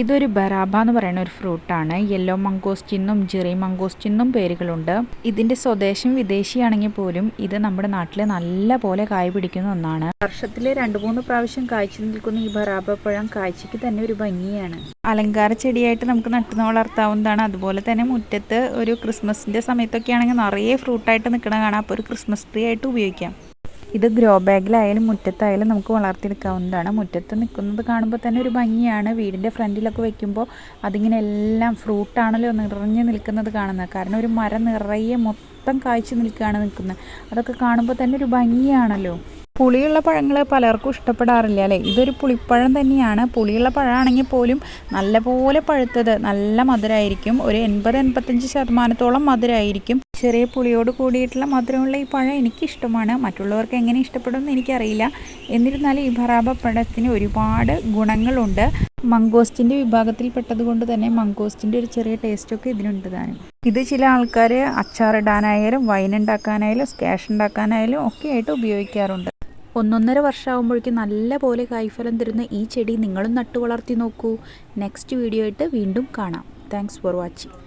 ഇതൊരു ബറാബ എന്ന് പറയുന്ന ഒരു ഫ്രൂട്ടാണ്. യെല്ലോ മംഗോസ്റ്റിന്നും ജെറി മംഗോസ്റ്റിന്നും പേരുകളുണ്ട്. ഇതിന്റെ സ്വദേശം വിദേശിയാണെങ്കിൽ പോലും ഇത് നമ്മുടെ നാട്ടിൽ നല്ല പോലെ കായ് പിടിക്കുന്ന ഒന്നാണ്. വർഷത്തിലെ രണ്ട് മൂന്ന് പ്രാവശ്യം കായ്ച്ചു നിൽക്കുന്ന ഈ ബറാബ പഴം കാഴ്ചയ്ക്ക് തന്നെ ഒരു ഭംഗിയാണ്. അലങ്കാര ചെടിയായിട്ട് നമുക്ക് നട്ടുന്ന വളർത്താവുന്നതാണ്. അതുപോലെ തന്നെ മുറ്റത്ത് ഒരു ക്രിസ്മസിന്റെ സമയത്തൊക്കെ ആണെങ്കിൽ നിറയെ ഫ്രൂട്ടായിട്ട് നിൽക്കണ കാണാം. അപ്പോൾ ഒരു ക്രിസ്മസ് ട്രീ ആയിട്ട് ഉപയോഗിക്കാം. ഇത് ഗ്രോ ബാഗിലായാലും മുറ്റത്തായാലും നമുക്ക് വളർത്തിയെടുക്കാവുന്നതാണ്. മുറ്റത്ത് നിൽക്കുന്നത് കാണുമ്പോൾ തന്നെ ഒരു ഭംഗിയാണ്. വീടിന്റെ ഫ്രണ്ടിലൊക്കെ വെക്കുമ്പോൾ അതിങ്ങനെ എല്ലാം ഫ്രൂട്ടാണല്ലോ നിറഞ്ഞു നിൽക്കുന്നത് കാണുന്നത്. കാരണം ഒരു മരം നിറയെ മൊത്തം കായ്ച്ചു നിൽക്കുകയാണ് നിൽക്കുന്നത്. അതൊക്കെ കാണുമ്പോൾ തന്നെ ഒരു ഭംഗിയാണല്ലോ. പുളിയുള്ള പഴങ്ങൾ പലർക്കും ഇഷ്ടപ്പെടാറില്ല അല്ലേ? ഇതൊരു പുളിപ്പഴം തന്നെയാണ്. പുളിയുള്ള പഴമാണെങ്കിൽ പോലും നല്ലപോലെ പഴുത്തത് നല്ല മധുരമായിരിക്കും. ഒരു എൺപത് എൺപത്തഞ്ച് ശതമാനത്തോളം മധുരമായിരിക്കും. ചെറിയ പുളിയോട് കൂടിയിട്ടുള്ള മധുരമുള്ള ഈ പഴം എനിക്കിഷ്ടമാണ്. മറ്റുള്ളവർക്ക് എങ്ങനെ ഇഷ്ടപ്പെടുമെന്ന് എനിക്കറിയില്ല. എന്നിരുന്നാലും ഈ ഭറാബ പഴത്തിന് ഒരുപാട് ഗുണങ്ങളുണ്ട്. മംഗോസ്റ്റിന്റെ വിഭാഗത്തിൽപ്പെട്ടത് കൊണ്ട് തന്നെ മംഗോസ്റ്റിന്റെ ഒരു ചെറിയ ടേസ്റ്റൊക്കെ ഇതിനുണ്ട് താനും. ഇത് ചില ആൾക്കാർ അച്ചാറിടാനായാലും വൈൻ ഉണ്ടാക്കാനായാലും സ്കാഷ് ഉണ്ടാക്കാനായാലും ഒക്കെ ആയിട്ട് ഉപയോഗിക്കാറുണ്ട്. ഒന്നൊന്നര വർഷമാകുമ്പോഴേക്കും നല്ല പോലെ കായ്ഫലം തരുന്ന ഈ ചെടി നിങ്ങളും നട്ടു വളർത്തി നോക്കൂ. നെക്സ്റ്റ് വീഡിയോ ആയിട്ട് വീണ്ടും കാണാം. Thanks for watching